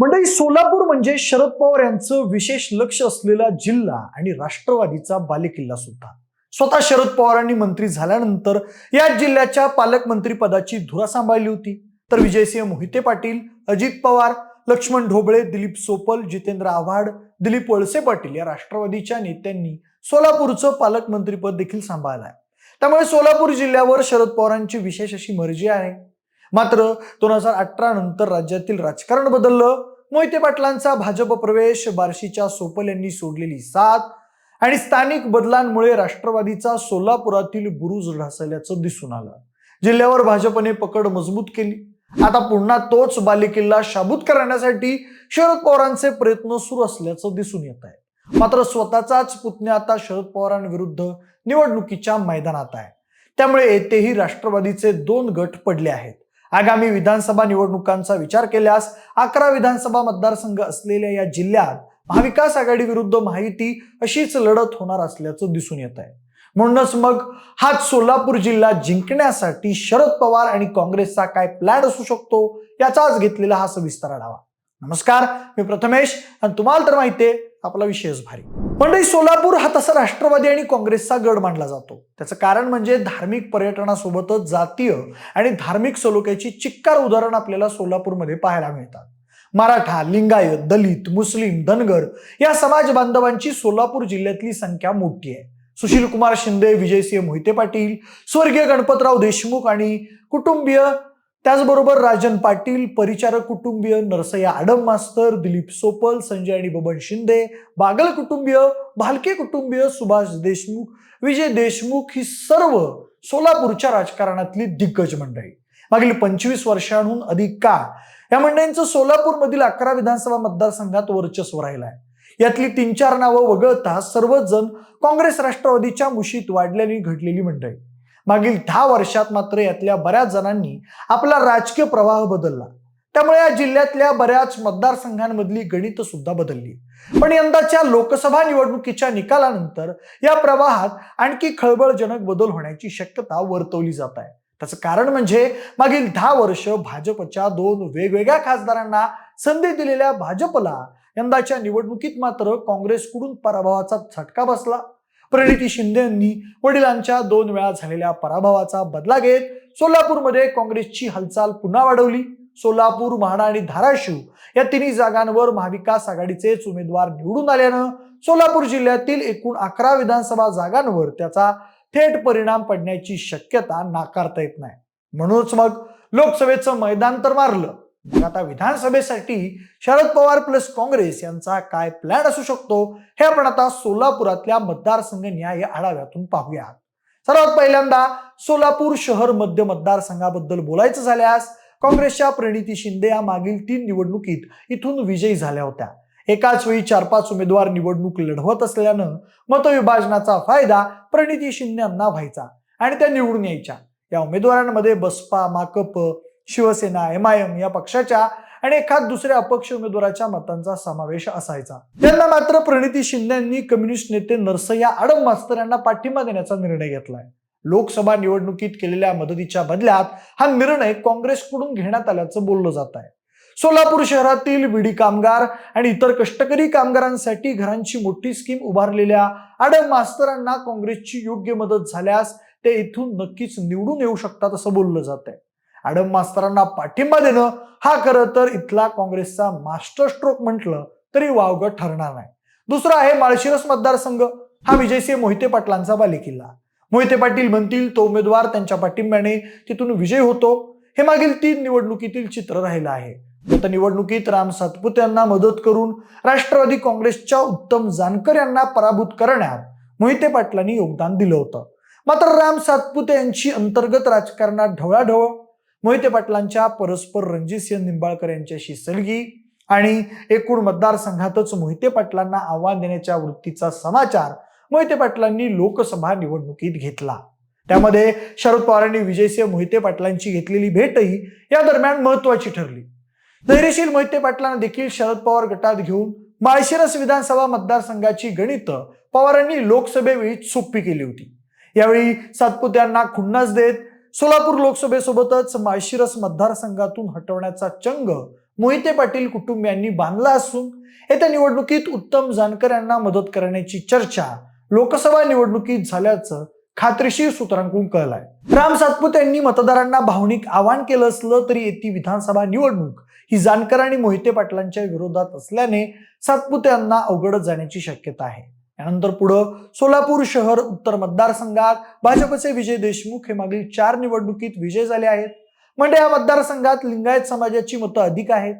मंडळी सोलापूर म्हणजे शरद पवार यांचं विशेष लक्ष असलेला जिल्हा आणि राष्ट्रवादीचा बालेकिल्ला सुद्धा. स्वतः शरद पवारांनी मंत्री झाल्यानंतर या जिल्ह्याच्या पालकमंत्री पदाची धुरा सांभाळली होती. तर विजयसिंह मोहिते पाटील अजित पवार लक्ष्मण ढोबळे दिलीप सोपल जितेंद्र आव्हाड दिलीप वळसे पाटील या राष्ट्रवादीच्या नेत्यांनी सोलापूरचं पालकमंत्रीपद देखील सांभाळलं आहे. त्यामुळे सोलापूर जिल्ह्यावर शरद पवारांची विशेष अशी मर्जी आहे. मात्र दोन हजार अठरा नंतर राज्यातील राजकारण बदललं. मोहिते पाटलांचा भाजप प्रवेश बार्शीच्या सोपल यांनी सोडलेली साथ आणि स्थानिक बदलांमुळे राष्ट्रवादीचा सोलापुरातील बुरुज ढासल्याचं दिसून आलं. जिल्ह्यावर भाजपने पकड मजबूत केली. आता पुन्हा तोच बालेकिल्ला शाबूत करण्यासाठी शरद पवारांचे प्रयत्न सुरू असल्याचं दिसून येत आहे. मात्र स्वतःचाच पुतण्या आता शरद पवारांविरुद्ध निवडणुकीच्या मैदानात आहे. त्यामुळे येथेही राष्ट्रवादीचे दोन गट पडले आहेत. आगामी विधानसभा निवडणुकांचा विचार केल्यास अकरा विधानसभा मतदारसंघ असलेल्या या जिल्ह्यात महाविकास आघाडी विरुद्ध माहिती अशीच लढत होणार असल्याचं दिसून येत आहे. म्हणूनच मग हाच सोलापूर जिल्हा जिंकण्यासाठी शरद पवार आणि काँग्रेसचा काय प्लॅन असू शकतो याचाच घेतलेला हा सविस्तर आढावा. नमस्कार मी प्रथमेश आणि तुम्हाला तर माहितीये आपला विशेष भारी. मंडळी सोलापूर हा तसा राष्ट्रवादी आणि काँग्रेसचा गड मानला जातो. त्याचं कारण म्हणजे धार्मिक पर्यटनासोबतच जातीय आणि धार्मिक सलोख्याची चिक्कार उदाहरण आपल्याला सोलापूरमध्ये पाहायला मिळतात. मराठा लिंगायत दलित मुस्लिम धनगर या समाज बांधवांची सोलापूर जिल्ह्यातली संख्या मोठी आहे. सुशील कुमार शिंदे विजयसिंह मोहिते पाटील स्वर्गीय गणपतराव देशमुख आणि कुटुंबीय त्याचबरोबर राजन पाटील परिचारक कुटुंबीय नरसय्या आडम मास्तर दिलीप सोपल संजय आणि बबन शिंदे बागल कुटुंबीय भालके कुटुंबीय सुभाष देशमुख विजय देशमुख ही सर्व सोलापूरच्या राजकारणातली दिग्गज मंडळी. मागील पंचवीस वर्षांहून अधिक काळ या मंडळींचं सोलापूरमधील अकरा विधानसभा मतदारसंघात वर्चस्व राहिलं आहे यातली तीन चार नावं वगळता सर्वच जण काँग्रेस राष्ट्रवादीच्या मुशीत वाढलेली घडलेली मंडळी. मागील दहा वर्षात मात्र यातल्या बऱ्याच जणांनी आपला राजकीय प्रवाह बदलला. त्यामुळे या जिल्ह्यातल्या बऱ्याच मतदारसंघांमधली गणित सुद्धा बदलली. पण यंदाच्या लोकसभा निवडणुकीच्या निकालानंतर या प्रवाहात आणखी खळबळजनक बदल होण्याची शक्यता वर्तवली जात आहे. त्याचं कारण म्हणजे मागील दहा वर्ष भाजपच्या दोन वेगवेगळ्या खासदारांना संधी दिलेल्या भाजपला यंदाच्या निवडणुकीत मात्र काँग्रेसकडून पराभवाचा झटका बसला. प्रणिती शिंदे यांनी वडिलांच्या दोन वेळा झालेल्या पराभवाचा बदला घेत सोलापूरमध्ये काँग्रेसची हालचाल पुन्हा वाढवली. सोलापूर म्हाडा आणि धाराशिव या तिन्ही जागांवर महाविकास आघाडीचेच उमेदवार निवडून आल्यानं सोलापूर जिल्ह्यातील एकूण अकरा विधानसभा जागांवर त्याचा थेट परिणाम पडण्याची शक्यता नाकारता येत नाही. म्हणूनच मग लोकसभेचं मैदान तर मारलं. मग आता विधानसभेसाठी शरद पवार प्लस काँग्रेस यांचा काय प्लॅन असू शकतो हे आपण आता सोलापुरातल्या मतदारसंघ न्याय आढाव्यातून पाहूया. सर्वात पहिल्यांदा सोलापूर शहर मध्य मतदारसंघाबद्दल बोलायचं झाल्यास काँग्रेसच्या प्रणिती शिंदे या मागील तीन निवडणुकीत इथून विजयी झाल्या होत्या. एकाच वेळी चार पाच उमेदवार निवडणूक लढवत असल्यानं मतविभाजनाचा फायदा प्रणिती शिंदे यांना व्हायचा आणि त्या निवडून यायच्या. या उमेदवारांमध्ये Baspa Makap Shivsena M I M या पक्षाच्या आणि एखाद दुसऱ्या अपक्ष उमेदवाराच्या मतांचा समावेश असायचा. त्यांना मात्र प्रणिती शिंदे यांनी कम्युनिस्ट नेते नरसय्या आडम मास्तर यांना पाठिंबा देण्याचा निर्णय घेतलाय. लोकसभा निवडणुकीत केलेल्या मदतीच्या बदल्यात हा निर्णय काँग्रेसकडून घेण्यात आल्याचं बोललं जात आहे सोलापूर शहरातील विडी कामगार आणि इतर कष्टकरी कामगारांसाठी घरांची मोठी स्कीम उभारलेल्या आडम मास्तरांना काँग्रेसची योग्य मदत झाल्यास ते इथून नक्कीच निवडून येऊ शकतात असं बोललं जात आहे आडम मास्तरांना पाठिंबा देणं हा खरं तर इथला काँग्रेसचा मास्टर स्ट्रोक म्हटलं तरी वावगं ठरणार नाही. दुसरा आहे माळशिरस मतदारसंघ. हा विजयसिंह मोहिते पाटलांचा बालेकिल्ला मोहिते पाटील म्हणतील तो उमेदवार त्यांच्या पाठिंब्याने तिथून विजय होतो. हे मागील तीन निवडणुकीतील चित्र राहिलं आहे. गत निवडणुकीत राम सातपुते यांना मदत करून राष्ट्रवादी काँग्रेसच्या उत्तम जानकर यांना पराभूत करण्यात मोहिते पाटलांनी योगदान दिलं होतं. मात्र राम सातपुते यांची अंतर्गत राजकारणात ढवळाढवळ मोहिते पाटलांच्या परस्पर रणजितसिंह निंबाळकर यांच्याशी सलगी आणि एकूण मतदारसंघातच मोहिते पाटलांना आव्हान देण्याच्या वृत्तीचा समाचार मोहिते पाटलांनी लोकसभा निवडणुकीत घेतला. त्यामध्ये शरद पवारांनी विजयसिंह मोहिते पाटलांची घेतलेली भेटही या दरम्यान महत्वाची ठरली. धैर्यशील मोहिते पाटलांना देखील शरद पवार गटात घेऊन माळशिरस विधानसभा मतदारसंघाची गणित पवारांनी लोकसभेवेळी सोपी केली होती. यावेळी सातपुत्यांना खुन्नास खुन्नस देत सोलापूर लोकसभेसोबतच माळशिरस मतदारसंघातून हटवण्याचा चंग मोहिते पाटील कुटुंबियांनी बांधला असून येत्या निवडणुकीत उत्तम जानकर यांना मदत करण्याची चर्चा लोकसभा निवडणुकीत झाल्याचं खात्रीशीर सूत्रांकडून कळलंय. राम सातपुत यांनी मतदारांना भावनिक आवाहन केलं असलं तरी येती विधानसभा निवडणूक ही जानकर आणि मोहिते पाटलांच्या विरोधात असल्याने सातपुते यांना अवघडच जाण्याची शक्यता आहे. यानंतर पुढं सोलापूर शहर उत्तर मतदारसंघात. भाजपचे विजय देशमुख हे मागील चार निवडणुकीत विजय झाले आहेत. म्हणजे या मतदारसंघात लिंगायत समाजाची मतं अधिक आहेत.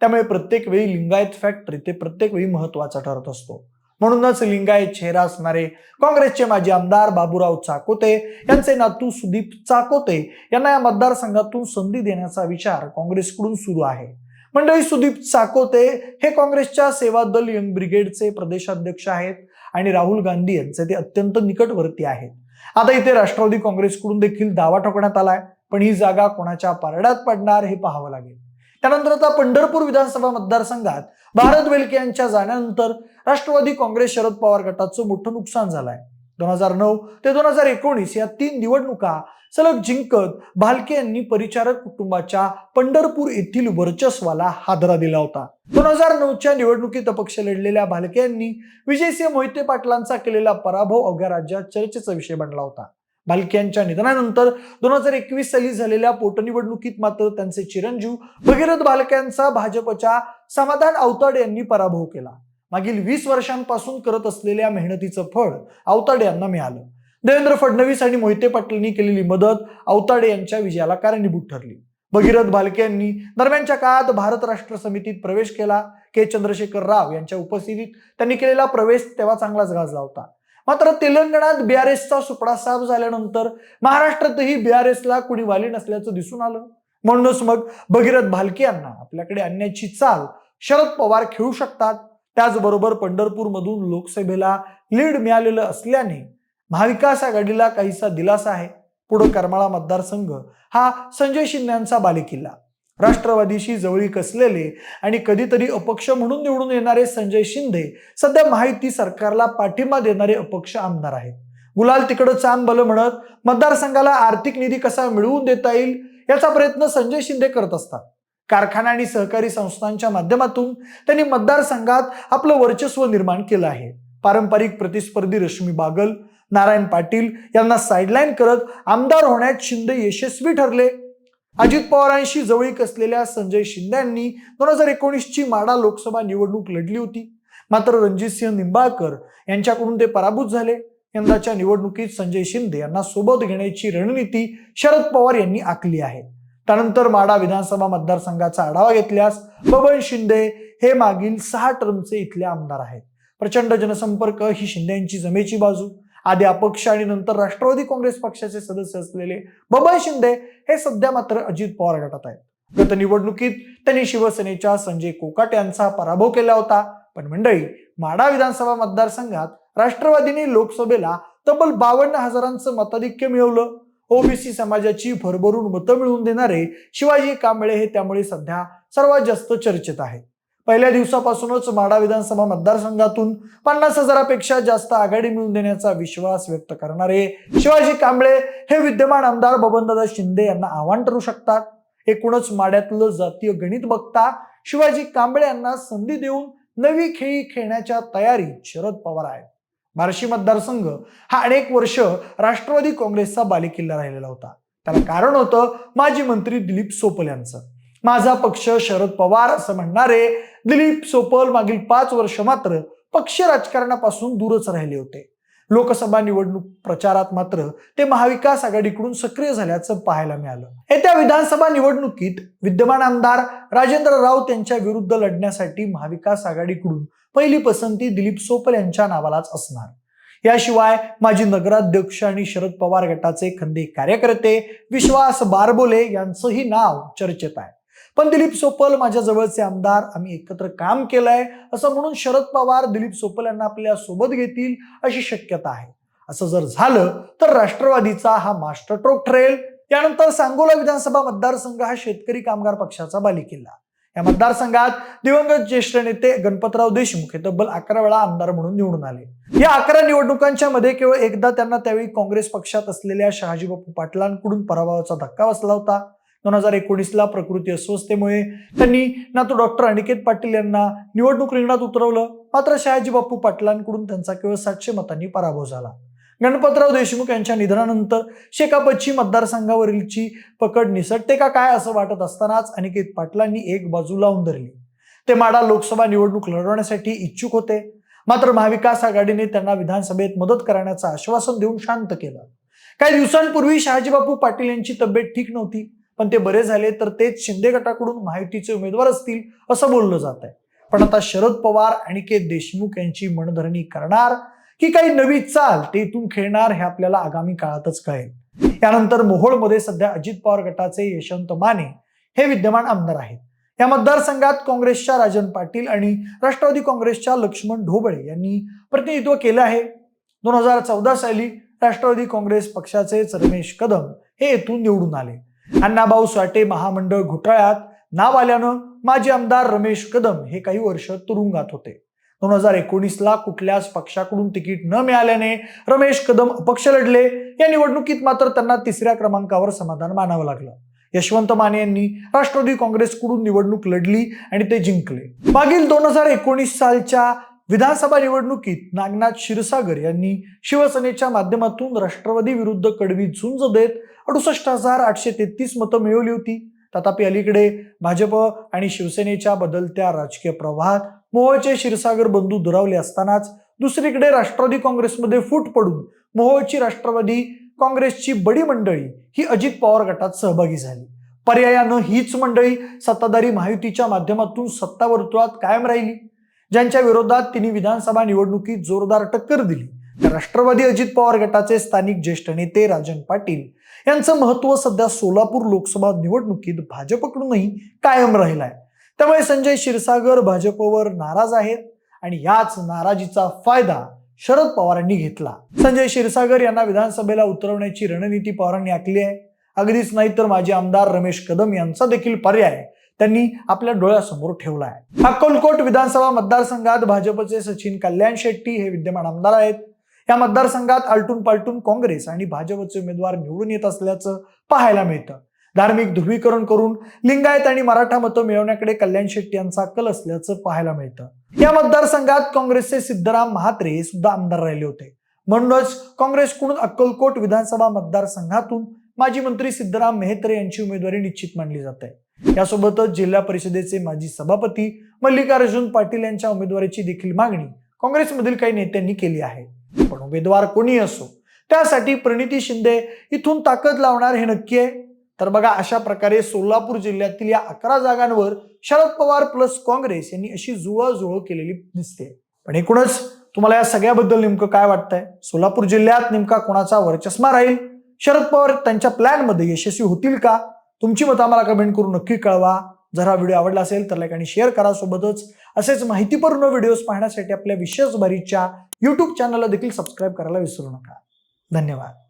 त्यामुळे प्रत्येक वेळी लिंगायत फॅक्टर ते प्रत्येक वेळी महत्त्वाचा ठरत असतो. म्हणूनच लिंगायत चेहरा असणारे काँग्रेसचे माजी आमदार बाबूराव चाकोते यांचे नातू सुदीप चाकोते यांना या मतदारसंघातून संधी देण्याचा विचार काँग्रेसकडून सुरू आहे. मंडळी सुदीप चाकोते हे काँग्रेसच्या सेवा दल यंग ब्रिगेडचे प्रदेशाध्यक्ष आहेत. आणि राहुल गांधी यांचे ते अत्यंत निकटवर्ती आहेत. आता इथे राष्ट्रवादी काँग्रेसकडून देखील दावा ठोकण्यात आलाय पण ही जागा कोणाच्या पारड्यात पडणार हे पाहावं लागेल. त्यानंतर आता पंढरपूर विधानसभा मतदारसंघात भारत वेलके यांच्या जाण्यानंतर राष्ट्रवादी काँग्रेस शरद पवार गटाचं मोठं नुकसान झालंय. दोन हजार नऊ ते दोन हजार एकोणीस या तीन निवडणुका सलग जिंकत भालके यांनी परिचारक कुटुंबाच्या पंढरपूर येथील वर्चस्वाला हादरा दिला होता. दोन हजार नऊच्या निवडणुकीत अपक्ष लढलेल्या भालके यांनी विजयसिंह मोहिते पाटलांचा केलेला पराभव अवघ्या राज्यात चर्चेचा विषय बनला होता. भालके यांच्या निधनानंतर दोन हजार एकवीस साली झालेल्या पोटनिवडणुकीत मात्र त्यांचे चिरंजीव भगीरथ भालक्यांचा भाजपच्या समाधान अवताडे यांनी पराभव केला. मागील वीस वर्षांपासून करत असलेल्या मेहनतीचं फळ आवताडे यांना मिळालं. देवेंद्र फडणवीस आणि मोहिते पाटलांनी केलेली मदत अवताडे यांच्या विजयाला कारणीभूत ठरली. भगीरथ भालके यांनी दरम्यानच्या काळात भारत राष्ट्र समितीत प्रवेश केला. के. चंद्रशेखर राव यांच्या उपस्थितीत त्यांनी केलेला प्रवेश तेव्हा चांगलाच गाजला होता. मात्र तेलंगणात बीआरएसचा सुपडा साफ झाल्यानंतर महाराष्ट्रातही बीआरएसला कुणी वाली नसल्याचं दिसून आलं. म्हणूनच मग भगीरथ भालके यांना आपल्याकडे आणण्याची चाल शरद पवार खेळू शकतात. त्याचबरोबर पंढरपूरमधून लोकसभेला लीड मिळालेलं असल्याने महाविकास आघाडीला काहीसा दिलासा आहे. पुढं करमाळा मतदारसंघ हा संजय शिंद्यांचा बालेकिल्ला. राष्ट्रवादीशी जवळीक असलेले आणि कधीतरी अपक्ष म्हणून निवडून येणारे संजय शिंदे सध्या माहिती सरकारला पाठिंबा देणारे अपक्ष आमदार आहेत. गुलाल तिकडं चांद बल म्हणत मतदारसंघाला आर्थिक निधी कसा मिळवून देता येईल याचा प्रयत्न संजय शिंदे करत असतात. कारखाना आणि सहकारी संस्थांच्या माध्यमातून त्यांनी मतदारसंघात आपलं वर्चस्व निर्माण केलं आहे. पारंपरिक प्रतिस्पर्धी रश्मी बागल नारायण पाटील यांना साईडलाईन करत आमदार होण्यात शिंदे यशस्वी ठरले. अजित पवारांशी जवळीक असलेल्या संजय शिंदे यांनी दोन हजार एकोणीसची माडा लोकसभा निवडणूक लढली होती. मात्र रणजितसिंह निंबाळकर यांच्याकडून ते पराभूत झाले. यंदाच्या निवडणुकीत संजय शिंदे यांना सोबत घेण्याची रणनीती शरद पवार यांनी आखली आहे. त्यानंतर माडा विधानसभा मतदारसंघाचा आढावा घेतल्यास बबन शिंदे हे मागील सहा टर्मचे इथले आमदार आहेत. प्रचंड जनसंपर्क ही शिंदे यांची जमेची बाजू. आधी अपक्ष आणि नंतर राष्ट्रवादी काँग्रेस पक्षाचे सदस्य असलेले बबन शिंदे हे सध्या मात्र अजित पवार गटात आहेत. गत निवडणुकीत त्यांनी शिवसेनेच्या संजय कोकाट यांचा पराभव केला होता. पण मंडळी माडा विधानसभा मतदारसंघात राष्ट्रवादीने लोकसभेला तब्बल बावन्न हजारांचं मताधिक्य मिळवलं. ओबीसी समाजाची भरभरून मतं मिळवून देणारे शिवाजी कांबळे हे त्यामुळे सध्या सर्वात जास्त चर्चेत आहेत. पहिल्या दिवसापासूनच माडा विधानसभा मतदारसंघातून पन्नास हजारापेक्षा जास्त आघाडी मिळवून देण्याचा विश्वास व्यक्त करणारे शिवाजी कांबळे हे विद्यमान आमदार बबनदादा शिंदे यांना आव्हान ठरू शकतात. एकूणच माड्यातलं जातीय गणित बघता शिवाजी कांबळे यांना संधी देऊन नवी खेळी खेळण्याच्या तयारीत शरद पवार आहेत. बार्शी मतदारसंघ हा अनेक वर्ष राष्ट्रवादी काँग्रेसचा बालेकिल्ला राहिलेला होता. त्याला कारण होतं माजी मंत्री दिलीप सोपल यांचं. माझा पक्ष शरद पवार असं म्हणणारे दिलीप सोपल मागील पाच वर्ष मात्र पक्ष राजकारणापासून दूरच राहिले होते. लोकसभा निवडणूक प्रचारात मात्र ते महाविकास आघाडीकडून सक्रिय झाल्याचं पाहायला मिळालं. येत्या विधानसभा निवडणुकीत विद्यमान आमदार राजेंद्र राऊत यांच्या विरुद्ध लढण्यासाठी महाविकास आघाडीकडून पहिली पसंती दिलीप सोपल यांच्या नावालाच असणार. याशिवाय माजी नगराध्यक्ष आणि शरद पवार गटाचे खंदे कार्यकर्ते विश्वास बारबोले यांचंही नाव चर्चेत आहे. पण दिलीप सोपल माझ्या जवळचे आमदार आम्ही एकत्र काम केलंय. असं म्हणून शरद पवार दिलीप सोपल यांना आपल्यासोबत घेतील अशी शक्यता आहे. असं जर झालं तर राष्ट्रवादीचा हा मास्टर ट्रोक ठरेल. त्यानंतर सांगोला विधानसभा मतदारसंघ हा शेतकरी कामगार पक्षाचा बालिकिल्ला. या मतदारसंघात दिवंगत ज्येष्ठ नेते गणपतराव देशमुख हे तब्बल अकरा वेळा आमदार म्हणून निवडून आले. या अकरा निवडणुकांच्या मध्ये केवळ एकदा त्यांना त्यावेळी काँग्रेस पक्षात असलेल्या शहाजीबापू पाटलांकडून पराभवाचा धक्का बसला होता. दोन हजार एकोणीसला प्रकृती अस्वस्थतेमुळे त्यांनी ना तो डॉक्टर अनिकेत पाटील यांना निवडणूक रिंगणात उतरवलं. मात्र शहाजी बापू पाटलांकडून त्यांचा केवळ सातशे मतांनी पराभव झाला. गणपतराव देशमुख यांच्या निधनानंतर शेकापची मतदारसंघावरीलची पकड निसटते का काय असं वाटत असतानाच अनिकेत पाटलांनी एक बाजू लावून धरली. ते माडा लोकसभा निवडणूक लढवण्यासाठी इच्छुक होते. मात्र महाविकास आघाडीने त्यांना विधानसभेत मदत करण्याचं आश्वासन देऊन शांत केलं. काही दिवसांपूर्वी शहाजीबापू पाटील यांची तब्येत ठीक नव्हती. पण ते बरे झाले तर तेच शिंदे गटाकडून माहितीचे उमेदवार असतील असं बोललं जात आहे. पण आता शरद पवार अनिकेत देशमुख यांची मनधरणी करणार की काही नवी चाल ते इथून खेळणार हे आपल्याला आगामी काळातच कळेल. यानंतर मोहोळमध्ये सध्या अजित पवार गटाचे यशवंत माने हे विद्यमान आमदार आहेत. या मतदारसंघात काँग्रेसच्या राजन पाटील आणि राष्ट्रवादी काँग्रेसच्या लक्ष्मण ढोबळे यांनी प्रतिनिधित्व केलं आहे. दोन हजार चौदा साली राष्ट्रवादी काँग्रेस पक्षाचेच रमेश कदम हे येथून निवडून आले. अण्णाभाऊ साठे महामंडळ घोटाळ्यात नाव आल्यानं माजी आमदार रमेश कदम हे काही वर्ष तुरुंगात होते. दोन हजार एकोणीसला कुठल्याच पक्षाकडून तिकीट न मिळाल्याने रमेश कदम अपक्ष लढले. या निवडणुकीत मात्र त्यांना तिसऱ्या क्रमांकावर समाधान मानावं लागलं. यशवंत माने यांनी राष्ट्रवादी काँग्रेसकडून निवडणूक लढली आणि ते जिंकले. मागील दोन हजार एकोणीस सालच्या विधानसभा निवडणुकीत नागनाथ क्षीरसागर यांनी शिवसेनेच्या माध्यमातून राष्ट्रवादी विरुद्ध कडवी झुंज देत अडुसष्ट हजार आठशे तेहतीस मतं मिळवली होती. तथापि अलीकडे भाजप आणि शिवसेनेच्या बदलत्या राजकीय प्रवाहात मोहचे क्षीरसागर बंधू दुरावले असतानाच दुसरीकडे राष्ट्रवादी काँग्रेसमध्ये फूट पडून मोहोळची राष्ट्रवादी काँग्रेसची बडी मंडळी ही अजित पवार गटात सहभागी झाली. पर्यायानं हीच मंडळी सत्ताधारी महायुतीच्या माध्यमातून सत्ता वर्तुळात कायम राहिली. ज्यांच्या विरोधात तिने विधानसभा निवडणुकीत जोरदार टक्कर दिली. राष्ट्रवादी अजित पवार गटाचे स्थानिक ज्येष्ठ नेते राजन पाटील यांचं महत्त्व सध्या सोलापूर लोकसभा निवडणुकीत भाजपकडूनही कायम राहिलं आहे त्यामुळे संजय क्षीरसागर भाजपवर नाराज आहेत आणि याच नाराजीचा फायदा शरद पवारांनी घेतला. संजय क्षीरसागर यांना विधानसभेला उतरवण्याची रणनीती पवारांनी आखली आहे. अगदीच नाही तर माजी आमदार रमेश कदम यांचा देखील पर्याय त्यांनी आपल्या डोळ्यासमोर ठेवला आहे अक्कलकोट विधानसभा मतदारसंघात भाजपचे सचिन कल्याण शेट्टी हे विद्यमान आमदार आहेत. या मतदारसंघात आलटून पालटून काँग्रेस आणि भाजपचे उमेदवार निवडून येत असल्याचं पाहायला मिळतं. धार्मिक ध्रुवीकरण करून लिंगायत आणि मराठा मतं मिळवण्याकडे कल्याण शेट्टी यांचा कल असल्याचं पाहायला मिळतं. या मतदारसंघात काँग्रेसचे सिद्धराम महात्रे हे सुद्धा आमदार राहिले होते. म्हणूनच काँग्रेसकडून अक्कलकोट विधानसभा मतदारसंघातून माजी मंत्री सिद्धराम मेहत्रे यांची उमेदवारी निश्चित मानली जाते यासोबतच जिल्हा परिषदेचे माजी सभापती मल्लिकार्जुन पाटील यांच्या उमेदवारीची देखील मागणी काँग्रेसमधील काही नेत्यांनी केली आहे. पण उमेदवार कोणी असो? त्यासाठी प्रणिती शिंदे इथून ताकद लावणार हे नक्की आहे. तर बघा अशा प्रकारे सोलापूर जिल्ह्यातील या अकरा जागांवर शरद पवार प्लस काँग्रेस यांनी अशी जुळवाजुळव केलेली दिसते. पण एकूणच तुम्हाला या सगळ्याबद्दल नेमकं काय वाटतंय? सोलापूर जिल्ह्यात नेमका कोणाचा वर्चस्मा राहील? शरद पवार त्यांच्या प्लॅनमध्ये यशस्वी होतील का? तुमची मतं आम्हाला कमेंट करून नक्की कळवा. जर हा व्हिडिओ आवडला असेल तर लाईक आणि शेअर करा सोबतच. असेच माहितीपूर्ण व्हिडिओज पाहण्यासाठी आपल्या विशेष भरीच्या यूट्यूब चॅनलला देखील सबस्क्राईब करायला विसरू नका. धन्यवाद.